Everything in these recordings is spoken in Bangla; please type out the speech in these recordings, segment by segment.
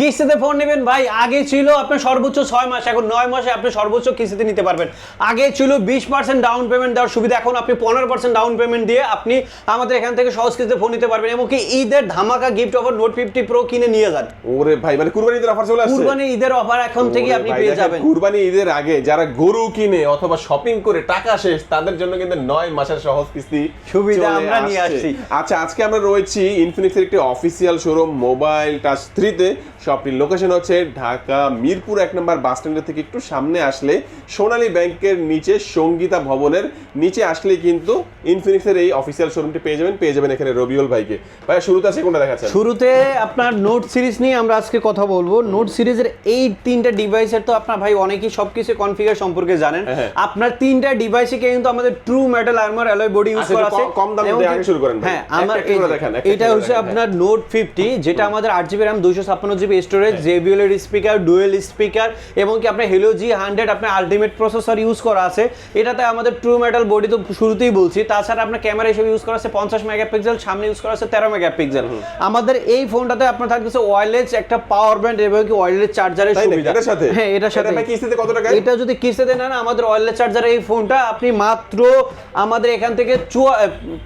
কিস্তিতে ফোন নেবেন ভাই আগে ছিল আপনার সর্বোচ্চ ছয় মাস এখন নয় মাসে আপনি সর্বোচ্চ কিস্তিতে নিতে পারবেন। আগে ছিল বিশ পার্সেন্ট ডাউন পেমেন্ট দেওয়ার সুবিধা এখন আপনি পনেরো পার্সেন্ট ডাউন পেমেন্ট দিয়ে আপনি আমাদের এখান থেকে সহজ কিস্তিতে ফোন নিতে পারবেন এমনকি ঈদের ধামাকা gift offer note fifty pro কিনে নিয়ে যান। ওরে ভাই মানে কুরবানি ঈদের অফার চলে আসছে? কুরবানি ঈদের অফার এখন থেকে আপনি পেয়ে যাবেন। কুরবানি ঈদের আগে যারা গরু কিনে অথবা শপিং করে টাকা শেষ তাদের জন্য কিন্তু নয় মাসের সহজ কিস্তি সুবিধা আমরা নিয়ে আসছি। আচ্ছা আজকে আমরা রয়েছি ইনফিনিক্সের একটি অফিসিয়াল শোরুম মোবাইল টাচ থ্রিতে শপটির লোকেশন হচ্ছে ঢাকা মিরপুর এক নম্বর বাস স্ট্যান্ডের থেকে একটু সামনে আসলে সোনালী ব্যাংকের নিচে সঙ্গীতা ভবনের নিচে আসলে কিন্তু ইনফিনিক্সের এই অফিসিয়াল শোরুমটি পেয়ে যাবেন পেয়ে যাবেন এখানে রবিউল ভাইকে। ভাই শুরুতে আছে কোনটা দেখাচ্ছেন? শুরুতে আপনার নোট সিরিজ নিয়ে আমরা আজকে কথা বলব। নোট সিরিজের এই তিনটা ডিভাইসের তো আপনার ভাই অনেকেই সবকিছু কনফিগার সম্পর্কে জানেন। হ্যাঁ। আপনার তিনটা ডিভাইসে কিন্তু আমাদের true metal armour alloy body use করা আছে। কম দাম দিয়ে আগে শুরু করেন। হ্যাঁ আমার এটা হচ্ছে আপনার নোট ফিফটি যেটা আমাদের আট জিবি র্যাম দুইশো ছাপ্পান্ন জিবি স্টোরেজ জেবিএল এর স্পিকার ডুয়েল স্পিকার এবং কি আপনার হেলো জি হান্ড্রেড আপনার আলটিমেট প্রসেসর ইউজ করা আছে। এটাতে আমাদের ট্রু মেটাল বডি তো শুরুতেই বলছি। তাছাড়া আপনার ক্যামেরা হিসেবে ইউজ করা আছে পঞ্চাশ মেগাপিক্সেল সামনে ইউজ করা আছে তেরো মেগাপিক্সেল আমাদের এই ফোনটাতে আপনার থাকতেছে ওয়্যারলেস একটা পাওয়ার ব্যান্ড এবং কি ওয়্যারলেস চার্জারের সুবিধা। সাথে? হ্যাঁ এটার সাথে। কিস্তিতে কত টাকা? এটা যদি কিস্তিতে নেন আমাদের ওয়্যারলেস চার্জার এই ফোনটা আপনি মাত্র আমাদের এখান থেকে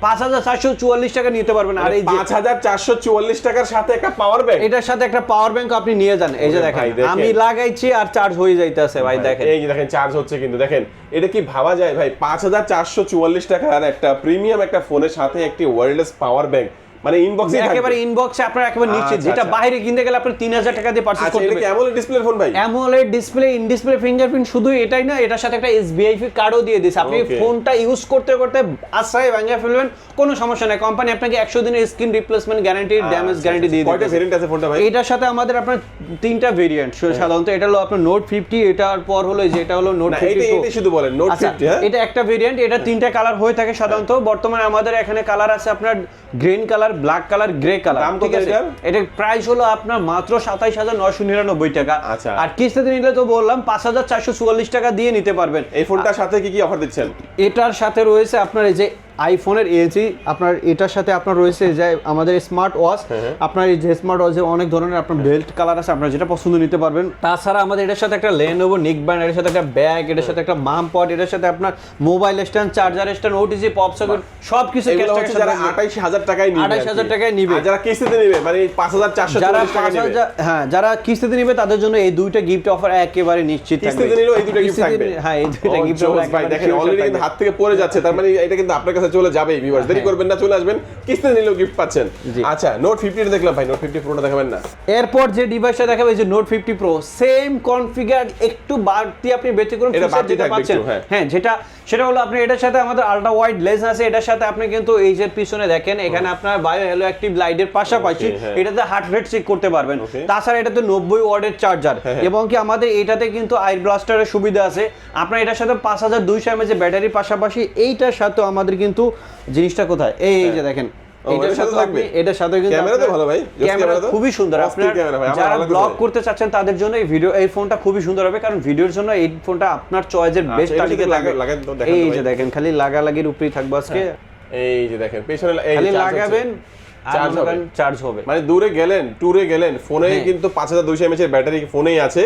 পাঁচ হাজার চারশো চুয়াল্লিশ টাকা নিতে পারবেন। আর এই পাঁচ হাজার চারশো চুয়াল্লিশ টাকার সাথে একটা পাওয়ার ব্যাংক এটার সাথে একটা পাওয়ার ব্যাংক আপনি নিয়ে যান। এই যে দেখেন। আমি লাগাইছি আর চার্জ হয়ে যাইতেছে ভাই দেখেন। এই যে দেখেন চার্জ হচ্ছে কিন্তু দেখেন এটা কি ভাবা যায়? ভাই পাঁচ হাজার চারশো চুয়াল্লিশ টাকার একটা প্রিমিয়াম একটা ফোনের সাথে একটি ওয়্যারলেস পাওয়ার ব্যাংক মানে ইনবক্সে একেবারে ইনবক্সে আপনার একেবারে আচ্ছা, যেটা আচ্ছা। বাইরে কিনতে গেলে তিন হাজার টাকা দিয়ে পারচেজ আচ্ছা করতে এটা কি অ্যামোলেড ডিসপ্লে ফোন ভাই? AMOLED display in display fingerprint শুধু এটাই না এটার সাথে একটা এসবিআই কার্ডও দিয়ে দিয়েছে। আপনি ফোনটা ইউজ করতে করতে আশ্রয় ভেঙে ফেলবেন কোনো সমস্যা নেই। কোম্পানি আপনাকে একশো দিনের screen replacement guarantee damage guarantee দিয়ে আচ্ছা, কয়টা ভেরিয়েন্ট আছে ফোনটা ভাই? এটার সাথে আমাদের আপনার তিনটা ভেরিয়েন্ট সাধারণত এটা হলো আপনার নোট ফিফটি এটার পর হলো এই যে হলো নোট না এইটা ফিফটি শুধু বলেন নোট আচ্ছা ফিফটি হ্যাঁ? এটা একটা ভেরিয়েন্ট এটা তিনটা কালার হয়ে থাকে সাধারণত। বর্তমানে আমাদের এখানে কালার আছে আপনার green colour black colour grey colour ঠিক আছে এটার? এটা প্রাইস হলো আপনার মাত্র সাতাইশ হাজার নয়শো নিরানব্বই টাকা আচ্ছা। আর কিস্তিতে নিলে তো বললাম পাঁচ হাজার চারশো চুয়াল্লিশ টাকা দিয়ে নিতে পারবেন এই ফোনটার সাথে কি কি অফার দিচ্ছেন এটার সাথে রয়েছে আপনার এই যে আইফোনের এলজি আপনার এটার সাথে আপনার রয়েছে যে আমাদের স্মার্ট ওয়াচ হ্যাঁ, আপনার এই যে স্মার্ট ওয়াচে অনেক ধরনের আপনার বেল্ট কালার আছে আপনার যেটা পছন্দ নিতে পারবেন। তাছাড়া আমাদের এটার সাথে একটা লেনোভো নিক ব্যান্ড এটার সাথে একটা ব্যাগ এটার সাথে একটা মাম পড এটার সাথে আপনার mobile stand charger stand OTG pop socket সব কিছু যারা আঠাইশ হাজার টাকায় নিবে 28,000 টাকায় নিবে। যারা কিস্তিতে নিবে মানে পাঁচ হাজার চারশো যারা হাজার হ্যাঁ যারা কিস্তিতে নিবে তাদের জন্য এই দুইটা গিফট অফার একেবারে নিশ্চিত কিস্তিতে নিলেও এই দুটো গিফট থাকবে। হ্যাঁ এই দুইটা গিফট ভাই দেখেন অলরেডি হাত থেকে পড়ে যাচ্ছে তার মানে এটা কিন্তু আপনার কাছে চলে যাবেই ভিউয়ার্স দেরি হ্যাঁ। করবেন না চলে আসবেন। কিস্তে নিলেও গিফট পাচ্ছেন। আচ্ছা নোট ফিফটি দেখলাম ভাই নোট ফিফটি প্রোটা দেখাবেন না। এরপর যে ডিভাইসটা দেখাবে যে note fifty pro same configure একটু বাড়তি আপনি ব্যতিক্রম এটা বাড়তি একটু, হ্যাঁ। হ্যাঁ যেটা সেটা হলো আপনি এটার সাথে আমাদের আলট্রা ওয়াইড লেন্স আছে এটার সাথে আপনি কিন্তু এই যে পিছনে দেখেন এখানে আপনার বায়ো হ্যালো অ্যাক্টিভ লাইটের পাশাপাশি হ্যাঁ। এটাতে হার্ট রেট চেক করতে পারবেন. তাছাড়া এটাতে নব্বই ওয়ার্ডের চার্জার হ্যাঁ, হ্যাঁ। এবং কি আমাদের এটাতে কিন্তু আই ব্লাস্টারের সুবিধা আছে আপনার এটার সাথে পাঁচ হাজার দুইশো এমএচের ব্যাটারির পাশাপাশি এইটার সাথেও আমাদের কিন্তু জিনিসটা কোথায় এই যে দেখেন এটার এটার সাথে সাথে থাকবে? এটার সাথে কিন্তু ক্যামেরা ভালো ভাই, ক্যামেরা ক্যামেরা খুবই সুন্দর অস্থির আপনার ক্যামেরা ভাই, আমার যারা ব্লগ করতে চাচ্ছেন তাদের জন্য এই ভিডিও এই ফোনটা খুবই সুন্দর হবে কারণ ভিডিওর জন্য এই ফোনটা আপনার আচ্ছা, বেস্ট এটা তালিকা যদি লাগবে লাগা- এই হ্যাঁ। যে দেখেন খালি লাগালাগির উপরেই থাকবে আজকে এই যে দেখেন পেছনে খালি লাগাবেন। চার্জ হবে। মানে দূরে গেলেন ট্যুরে গেলেন ফোনে হ্যাঁ। কিন্তু পাঁচ হাজার দুইশো এমএচ এর ব্যাটারি ফোনেই আছে।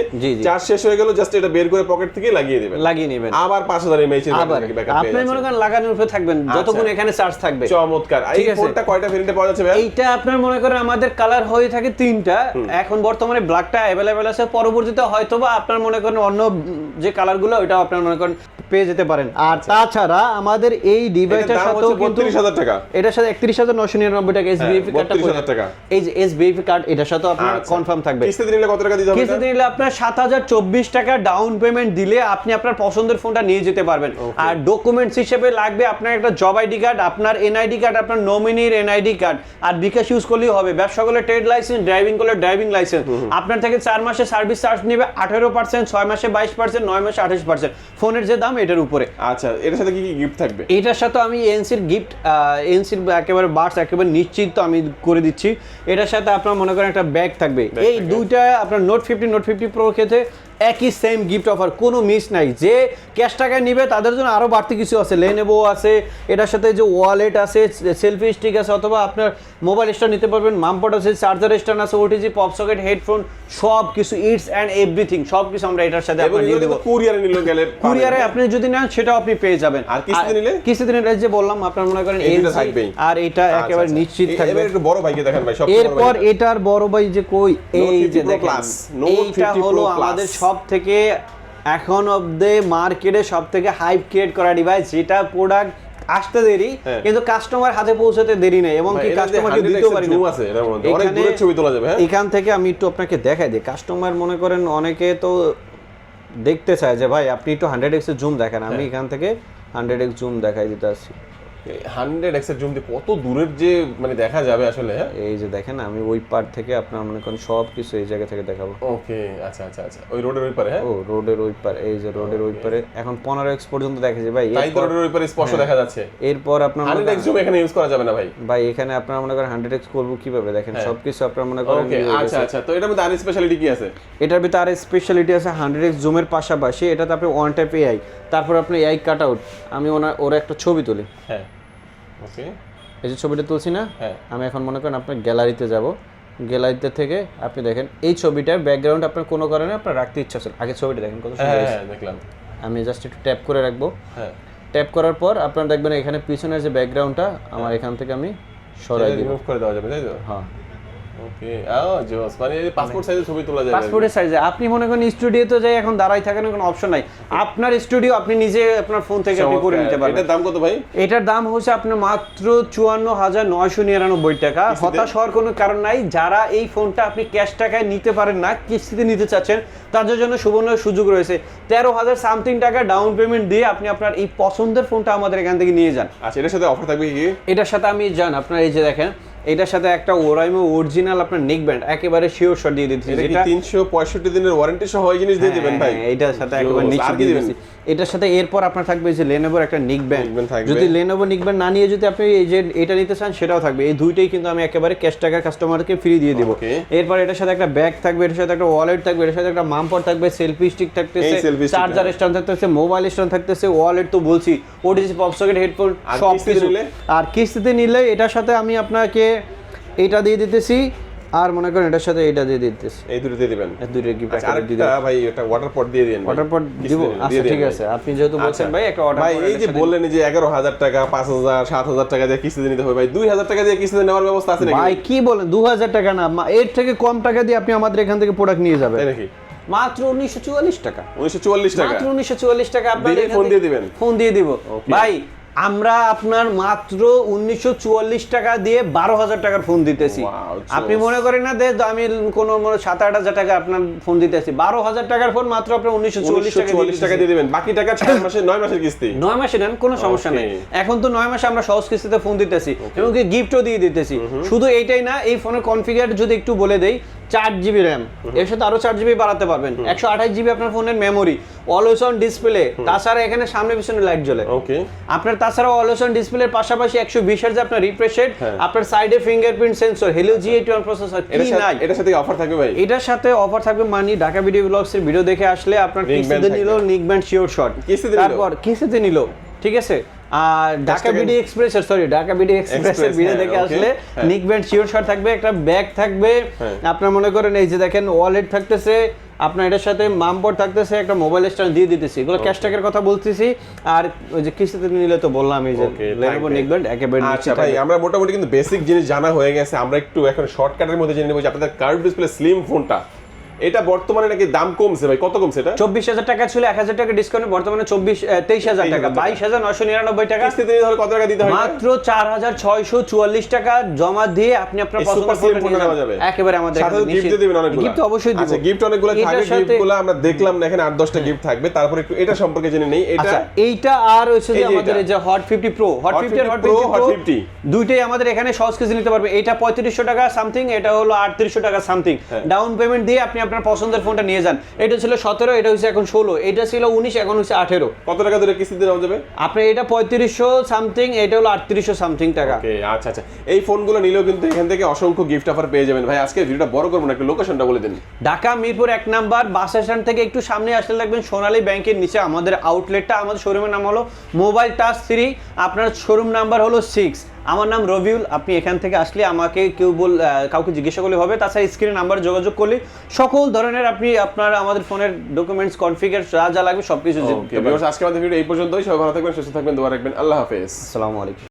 চার্জ শেষ হয়ে গেল জাস্ট এটা বের করে পকেট থেকে লাগিয়ে দেবেন। লাগিয়ে নেবেন। আবার পাঁচ হাজার এমএচ এর ব্যাটারি ব্যাকআপ আপনি মনে করেন লাগানোর উপরে থাকবেন যতক্ষণ এখানে চার্জ থাকবে। চমৎকার। এই ফোনটা কয়টা ভেরিয়েন্টে পাওয়া যাচ্ছে ভাই? এইটা আপনার মনে করেন আমাদের কালার হয়ে থাকে তিনটা। এখন বর্তমানে ব্ল্যাকটা অ্যাভেলেবেল আছে পরবর্তীতে হয়তো বা আপনার মনে করেন অন্য যে কালারগুলো ওটা আপনার মনে করেন পেয়ে যেতে পারেন। আর তাছাড়া আমাদের এই ডিভাইসটার সাথেও কিন্তু বত্রিশ হাজার টাকা। এটার সাথে একত্রিশ হাজার নশো নিরানব্বই টাকা এসবিএফ কার্ডটা 32,000 টাকা। এই যে এসবিএফ কার্ড এটার সাথেও আপনার আচ্ছা। কনফার্ম থাকবে। কিস্তিতে নিলে কত টাকা দিতে হবে কিস্তিতে নিলে আপনার সাত হাজার চব্বিশ টাকা ডাউন পেমেন্ট দিলে আপনি আপনার পছন্দের ফোনটা নিয়ে যেতে পারবেন। আর ডকুমেন্টস হিসেবে লাগবে আপনার একটা জব আইডি কার্ড আপনার এনআইডি কার্ড আপনার নমিনির এনআইডি কার্ড আর বিকাশ ইউজ করলেই হবে। ব্যবসা করলে ট্রেড লাইসেন্স ড্রাইভিং করলে ড্রাইভিং লাইসেন্স আপনার থেকে চার মাসে সার্ভিস চার্জ নেবে আঠারো পার্সেন্ট ছয় মাসে বাইশ পার্সেন্ট নয় মাসে আঠাশ পার্সেন্ট ফোনের যে দাম এটার উপরে। আচ্ছা এটার সাথে কি কি গিফট থাকবে? এটার সাথে আমি এনসির গিফট এনসির একেবারে বার্স একেবারে নিশ্চিত আমি করে দিচ্ছি। এটার সাথে আপনার মনে করেন একটা ব্যাগ থাকবে। এই দুইটা আপনার note fifty note fifty pro ক্ষেত্রে একই সেম গিফট অফার কোনো মিস নাই যে ক্যাশ টাকায় নিবে তাদের জন্য আরও বাড়তি কিছু আছে লেনেবো আছে এটার সাথে যে ওয়ালেট আছে সেলফি স্টিক আছে অথবা আপনার মোবাইল স্ট্যান্ড নিতে পারবেন মামপট আছে চার্জার স্ট্যান্ড আছে ওটিজি পপ সকেট হেডফোন সব কিছু ইটস অ্যান্ড এভরিথিং সব কিছু আমরা এটার সাথে এবং দিয়ে দেবো কুরিয়ারে নিলো গেলে কুরিয়ারে আপনি যদি নেন সেটাও আপনি পেয়ে যাবেন আর কিস্তিতে নিলে? কিস্তিতে নিলে যে বললাম আপনার মনে করেন এই দুটো LG থাকবেই। আর এটা আচ্ছা, একেবারে আচ্ছা। নিশ্চিত থাকবে এবার একটু বড় ভাইকে দেখেন ভাই সব এরপর এটার বড় ভাই যে কই এই যে দেখেন এইটা হলো Pro Plus। সব থেকে এখন অব্দি মার্কেটে সব থেকে হাইপ ক্রিয়েট করা ডিভাইস যেটা প্রোডাক্ট আসতে দেরি হ্যাঁ। কিন্তু কাস্টমার হাতে পৌঁছাতে দেরি নেই এবং কি কাস্টমারকে দিতেও পারি না। অনেক এখানে- দূরের ছবি তোলা যাবে হ্যাঁ? এখান থেকে আমি একটু আপনাকে দেখাই দিই। কাস্টমার মনে করেন অনেকে তো দেখতে চায় যে ভাই আপনি একটু হান্ড্রেড এক্সের জুম দেখেন। আমি হ্যাঁ। এখান থেকে হান্ড্রেড এক্স জুম দেখাই দিতে আসছি। হান্ড্রেড এক্সের জুম দিয়ে কত দূরের যে মানে দেখা যাবে আসলে হ্যাঁ? এই যে দেখেন আমি ওই পার থেকে আপনার মনে করেন সব কিছু এই জায়গা থেকে দেখাবো। ওকে আচ্ছা আচ্ছা আচ্ছা। ওই রোডের ওই পারে হ্যাঁ? ও রোডের ওই পার এই যে রোডের ওই পারে। এখন পনেরো এক্স পর্যন্ত দেখেছে ভাই তাই রোডের ওই পারে স্পষ্ট দেখা যাচ্ছে। এরপর আপনার হান্ড্রেড এক্স জুম এখানে ইউজ করা যাবে না ভাই। ভাই এখানে আপনার মনে করেন হান্ড্রেড এক্স করব কীভাবে? দেখেন সবকিছু আপনার মনে করেন হয়ে আচ্ছা আচ্ছা। তো এটার মধ্যে আর স্পেশালিটি কি আছে? এটার ভিতরে আর স্পেশালিটি আছে হান্ড্রেড এক্স জুমের পাশাপাশি। এটাতে আপনি ওয়ান টাইপ এআই তারপর আপনি এআই কাট আউট আমি ওনার ওর একটা ছবি তুলি। হ্যাঁ। ওকে। এই যে ছবিটা তুলছি না? হ্যাঁ। আমি এখন মনে করেন আপনার গ্যালারিতে যাব। গ্যালারিতে থেকে আপনি দেখেন এই ছবিটার ব্যাকগ্রাউন্ড আপনার কোনো কারণে আপনার রাখতে ইচ্ছা ছিল আগে ছবিটা দেখেন কত সুন্দর হ্যাঁ। হ্যাঁ দেখলাম। আমি জাস্ট একটু ট্যাপ করে রাখব। হ্যাঁ। ট্যাপ করার পর আপনারা দেখবেন এখানে পিছনের যে ব্যাকগ্রাউন্ডটা আমার এখান থেকে আমি সরাই দিব। করে দেওয়া যাবে তাই তো? হ্যাঁ। ওকে জোস মানে পাসপোর্ট সাইজের ছবি তোলা যাবে। পাসপোর্টের সাইজে আপনি মনে করেন স্টুডিওতে যাই এখন দাঁড়াই থাকেন কোনো অপশন নাই। আপনার স্টুডিও আপনি নিজে আপনার ফোন থেকে আপনি করে নিতে পারবেন। এটার দাম কত ভাই? এটার দাম হচ্ছে আপনার মাত্র চুয়ান্ন হাজার নয়শো নিরানব্বই টাকা। হতাশ হওয়ার কোনো কারণ নাই। যারা এই ফোনটা আপনি ক্যাশ টাকায় নিতে পারেন না কিস্তিতে নিতে চাচ্ছেন তাদের জন্য সুবর্ণ সুযোগ রয়েছে। তেরো হাজার সামথিং টাকা ডাউন পেমেন্ট দিয়ে আপনি আপনার এই পছন্দের ফোনটা আমাদের এখান থেকে নিয়ে যান। আচ্ছা এটার সাথে অফার থাকবে কি? এটার সাথে আমি জান আপনার এই যে দেখেন এটার সাথে একটা ওরাইমো অরিজিনাল আপনার নেক ব্যান্ড একেবারে শিওর শট দিয়ে দিচ্ছি এটা কি যেটা তিনশো পঁয়ষট্টি দিনের ওয়ারেন্টি সহ এই জিনিস দিয়ে দিবেন ভাই হ্যাঁ, এটার সাথে একেবারে। নিশ্চিত দিয়ে দিবেন? এটার সাথে এরপর আপনার থাকবে যে লেনোভোর একটা নিক ব্যান্ড যদি লেনোভো নিক ব্যান্ড না নিয়ে যদি আপনি এই যে এটা নিতে চান সেটাও থাকবে এই দুইটাই কিন্তু আমি একেবারে ক্যাশ টাকা কাস্টমারকে ফ্রি দিয়ে দিব. এরপর এটার সাথে একটা ব্যাগ থাকবে এটার সাথে একটা ওয়ালেট থাকবে এটার সাথে একটা মামপট থাকবে সেলফি স্টিক থাকতেছে চার্জার হ্যাঁ। স্ট্যান্ড থাকতেছে মোবাইল স্ট্যান্ড থাকতেছে ওয়ালেট তো বলছি ওটিজি পপ সকেট হেডফোন সব কিছু আর কিস্তিতে নিলে এটার সাথে আমি আপনাকে এটা দিয়ে দিতেছি আর মনে করেন এটার সাথে এটা দিয়ে দিতেছি। এই দুটো দিয়ে দিবেন? দুইটা গিফট আচ্ছা আরেকটা ভাই একটা ওয়াটার পট দিয়ে দিন অর্ডার পর দিব? আচ্ছা ঠিক আছে। আপনি যেহেতু বলছেন ভাই একটা অর্ডার ভাই এই যে বললেন যে এগারো হাজার টাকা পাঁচ হাজার সাত হাজার টাকা দিয়ে কিস্তিতে নিতে হবে ভাই দুই হাজার টাকা দিয়ে কিস্তিতে নেওয়ার ব্যবস্থা আছে নাকি? ভাই কি বলেন? দু হাজার টাকা না মা- এর থেকে কম টাকা দিয়ে আপনি আমাদের এখান থেকে প্রোডাক্ট নিয়ে যাবেন। তাই নাকি? মাত্র উনিশশো চুয়াল্লিশ টাকা। উনিশশো চুয়াল্লিশ টাকা। মাত্র উনিশশো চুয়াল্লিশ টাকা আপনার ফোন দিয়ে দিবেন? ফোন দিয়ে দিব। ভাই আমরা আপনার মাত্র উনিশশো চুয়াল্লিশ টাকা দিয়ে বারো হাজার টাকার ফোন দিতেছি। আপনি মনে করেন না যে আমি কোনো মনে সাত আট হাজার টাকা আপনার ফোন দিতেছি। বারো হাজার টাকার ফোন মাত্র আপনার উনিশশো চুয়াল্লিশ টাকা দিয়ে দিবেন। বাকি টাকা ছয় মাসে নয় মাসের কিস্তি। নয় মাসে নেন কোনো সমস্যা নেই। এখন তো নয় মাসে আমরা সহজ কিস্তিতে ফোন দিতেছি এবং কি গিফটও দিয়ে দিতেছি। শুধু এইটাই না এই ফোনের কনফিগার যদি একটু বলে দেই চার জিবি র্যাম এর সাথে আরও চার জিবি বাড়াতে পারবেন। একশো আঠাশ জিবি আপনার ফোনের মেমোরি অলওয়েজ অন ডিসপ্লে তাছাড়া এখানে সামনে পিছনে লাইট জ্বলে। ওকে আপনার তাছাড়া অলওয়েজ অন ডিসপ্লের পাশাপাশি একশো বিশ হাজার আপনার রিফ্রেশ রেট হ্যাঁ। আপনার সাইডে fingerprint sensor Helio G eighty one processor এটার কি সাথে নাই? এটার সাথে অফার থাকবে ভাই? এটার সাথে অফার থাকবে মানি ঢাকা ভিডিও ব্লগস এর ভিডিও দেখে আসলে আপনার কিস্তিতে নিল। নিক ব্যান্ড শিওর শট কিস্তিতে? তারপর কিস্তিতে নিল ঠিক আছে? আর Dhaka BD express sorry Dhaka BD video হ্যাঁ, দেখে আসলে। নিক ব্যান্ড শিওর শট থাকবে একটা ব্যাগ থাকবে। হ্যাঁ। আপনার মনে করেন এই যে দেখেন ওয়ালেট থাকতেছে আপনার এটার সাথে মামপট থাকতেছে একটা মোবাইল স্ট্যান্ড দিয়ে দিতেছি। এগুলো ক্যাশ টাকার কথা বলতেছি আর ওই যে কিস্তিতে নিলে তো বললাম এই যে লেনোভো একেবারে আচ্ছা ভাই আমরা মোটামুটি কিন্তু বেসিক জিনিস জানা হয়ে গেছে আমরা একটু এখন শর্টকাটের মধ্যে জেনে নেব যে আপনাদের কার্ভ ডিসপ্লে স্লিম ফোনটা এটা বর্তমানে নাকি দাম কমছে ভাই কত কমছে এটা? চব্বিশ হাজার টাকা ছিল এক হাজার টাকা ডিসকাউন্ট বর্তমানে চব্বিশ তেইশ হাজার টাকা 23,000 টাকা। বাইশ হাজার নশো নিরানব্বই টাকা। কিস্তিতে নিলে কত টাকা দিতে হয় মাত্র চার হাজার ছয়শো চুয়াল্লিশ টাকা জমা দিয়ে আপনি আপনার নেওয়া যাবে? একেবারে আমাদের সাথে গিফট দিবেন অনেকগুলো। তো অবশ্যই দিব। আচ্ছা গিফট অনেকগুলো এটার থাকে সাথে- গিফটগুলো আমরা দেখলাম না এখানে আট দশটা গিফট থাকবে। তারপর একটু এটা সম্পর্কে জেনে নেই এটা আচ্ছা এইটা আর হচ্ছে যে আমাদের এই যে hot fifty pro hot Hot fifty 50 hot Pro, fifty Hot pro 50 দুইটাই আমাদের এখানে সহজ কেজি নিতে পারবে। এটা পঁয়ত্রিশশো টাকা সামথিং এটা হলো আটত্রিশশো টাকা সামথিং। ডাউন পেমেন্ট দিয়ে আপনি আপনার পছন্দের ফোনটা নিয়ে যান। এটা ছিল সতেরো এটা হচ্ছে এখন ষোলো এটা ছিল উনিশ এখন হচ্ছে আঠেরো। কত টাকা ধরে কিস্তিতে নেওয়া যাবে? আপনি এটা পঁয়ত্রিশশো সামথিং এটা হলো আটত্রিশশো সামথিং টাকা। আচ্ছা আচ্ছা। এই ফোনগুলো নিলেও কিন্তু এখান থেকে অসংখ্য গিফট অফার পেয়ে যাবেন। ভাই আজকে ভিডিওটা বড় করব না একটু লোকেশনটা বলে দিন। ঢাকা মিরপুর এক নাম্বার বাস স্ট্যান্ড থেকে একটু সামনে আসলে লাগবেন সোনালী ব্যাংকের নিচে আমাদের আউটলেটটা আমাদের শোরুমের নাম হলো মোবাইল টাচ থ্রি আপনার শোরুম নাম্বার হলো সিক্স আমার নাম রবিউল আপনি এখান থেকে আসলে আমাকে কেউ বল কাউকে জিজ্ঞাসা করলে হবে। তাছাড়া স্ক্রিনে নাম্বার যোগাযোগ করলে সকল ধরনের আপনি আপনার আমাদের ফোনের ডকুমেন্টস কনফিগার যা যা লাগবে সব কিছু আজকে আমাদের ভিডিও এই পর্যন্তই। সবাই ভালো থাকবেন সুস্থ থাকবেন। দোয়া রাখবেন। আল্লাহ হাফেজ। আসসালামু আলাইকুম।